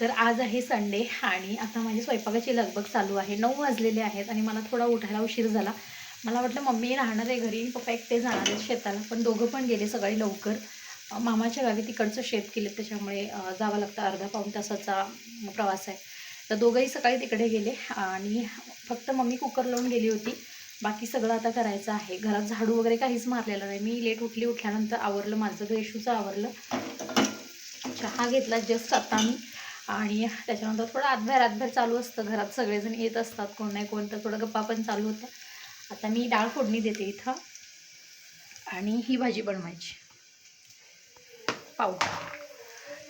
तर आज आहे संडे आणि आता माझी स्वयंपाकाची लगबग चालू आहे. नऊ वाजलेले आहेत आणि मला थोडा उठायला उशीर झाला. मला वाटलं मम्मी राहणार आहे घरी पप्पा एकटे जाणार आहेत शेताला पण दोघं पण गेले सकाळी लवकर. मामाच्या गावी तिकडचं शेत केलं त्याच्यामुळे जावं लागतं अर्धा पाऊण तासाचा प्रवास आहे. तर दोघंही सकाळी तिकडे गेले आणि फक्त मम्मी कुकर लावून गेली होती. बाकी सगळं आता करायचं आहे. घरात झाडू वगैरे काहीच मारलेलं नाही. मी लेट उठली उठल्यानंतर आवरलं माझं ग्रेशूचं आवरलं. चहा घेतला जस्ट आता मी. आणि त्याच्यानंतर थोडं आतभर आतभर चालू असतं. घरात सगळेजण येत असतात कोण नाही कोण. तर थोडं गप्पा पण चालू होत्या आता मी डाळ फोडणी देते इथं. आणि ही भाजी बनवायची. पाव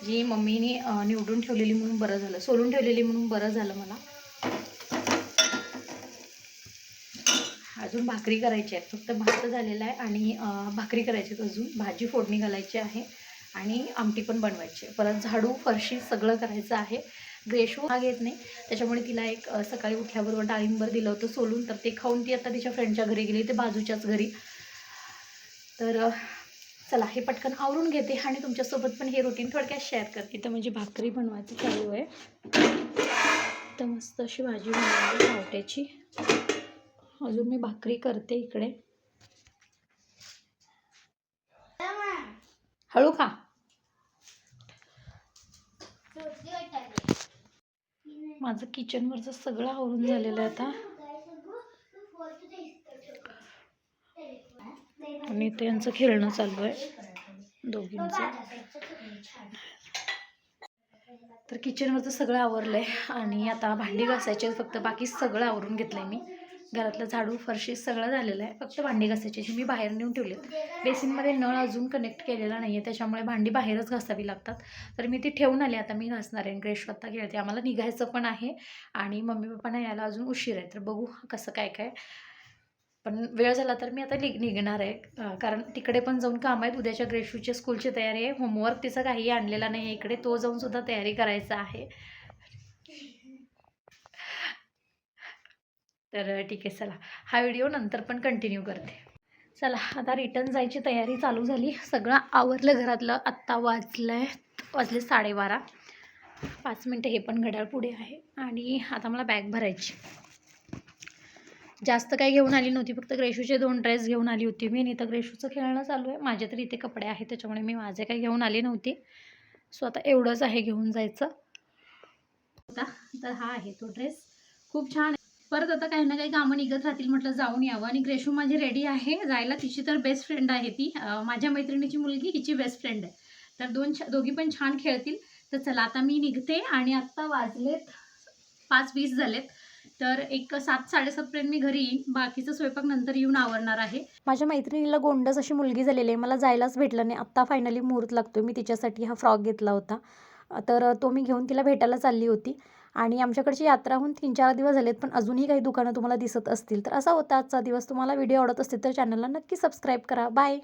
जी मम्मीने निवडून ठेवलेली म्हणून बरं झालं. सोलून ठेवलेली म्हणून बरं झालं मला. अजून भाकरी करायची आहे फक्त भात झालेला आहे आणि भाकरी करायची आहेत अजून. भाजी फोडणी घालायची आहे. आणि आमटी पण बनवायची आहे. परत झाडू फरशी सगळं करायचं आहे. ग्रेशू हा घेत नाही. त्याच्यामुळे तिला एक सकाळी उठल्याबरोबर डाळिंबर दिलं होतं सोलून तर ते खाऊन ती आता तिच्या फ्रेंडच्या घरी गेली ते बाजूच्याच घरी. तर चला हे पटकन आवरून घेते आणि तुमच्यासोबत पण हे रुटीन थोडक्यात शेअर करते. तर म्हणजे भाकरी बनवायची चालू आहे. तर मस्त अशी भाजी बनवायची पावट्याची. अजून मी भाकरी करते इकडे. हळू खा. माझं किचनवरचं सगळं आवरून झालेलं आहे आता. आणि त्यांचं खेळणं चालू आहे. दोघींचं. तर किचनवरचं सगळं आवरलं आहे आणि आता भांडी घासायची फक्त बाकी सगळं आवरून घेतलं आहे मी. घरातलं झाडू फरशी सगळं झालेलं आहे. फक्त भांडी घासायची जी मी बाहेर नेऊन ठेवली बेसिनमध्ये नळ अजून कनेक्ट केलेला नाही आहे त्याच्यामुळे भांडी बाहेरच घासावी लागतात. तर मी ती ठेवून आली. आता मी घासणार आहे. ग्रेश आता खेळते. आम्हाला निघायचं पण आहे आणि मम्मी पप्पांना यायला अजून उशीर आहे. तर बघू कसं काय काय. पण वेळ झाला तर मी आता निघ निघणार आहे. कारण तिकडे पण जाऊन काम आहेत. उद्याच्या ग्रेशूच्या स्कूलची तयारी आहे. होमवर्क तिचा काही आणलेला नाही आहे. इकडे तो जाऊन सुद्धा तयारी करायचा आहे. तर ठीक आहे चला. हा व्हिडिओ नंतर पण कंटिन्यू करते. चला आता रिटर्न जायची तयारी चालू झाली. सगळं आवरलं घरातलं. आत्ता वाजलं आहे वाजले साडेबारा. पाच मिनटं हे पण घड्याळ पुढे आहे. आणि आता मला बॅग भरायची. जास्त काही घेऊन आली नव्हती फक्त ग्रेशूचे दोन ड्रेस घेऊन आली होती मी. नाही तर ग्रेशूचं खेळणं चालू आहे. माझे तर इथे कपडे आहेत त्याच्यामुळे मी माझे काही घेऊन आले नव्हते. सो आता एवढंच आहे घेऊन जायचं. आता तर हा आहे तो ड्रेस खूप छान आहे परत आता काही ना काही कामं निघत राहतील म्हटलं जाऊन यावं. आणि ग्रेशू माझी रेडी आहे. जायला तिची तर बेस्ट फ्रेंड आहे ती. माझ्या मैत्रिणीची मुलगी हिची बेस्ट फ्रेंड आहे. तर दोन दोघी पण छान खेळतील. तर चला आता मी निघते आणि आत्ता वाजलेत पाच वीस झालेत. तर एक सात साडेसातपर्यंत मी घरी येईन. बाकीचं स्वयंपाक नंतर येऊन आवरणार आहे. माझ्या मैत्रिणीला गोंडस अशी मुलगी झालेली आहे. मला जायलाच भेटलं नाही. आत्ता फायनली मुहूर्त लागतो मी तिच्यासाठी हा फ्रॉक घेतला होता. तर तो मी घेऊन तिला भेटायला चालली होती. आणि आमच्याकडची यात्रा होऊन तीन चार दिवस झालेत पण अजूनही काही दुकानं तुम्हाला दिसत असतील. तर असा होता आजचा दिवस. तुम्हाला व्हिडिओ आवडत असतील तर चॅनलला नक्की सबस्क्राईब करा. बाय!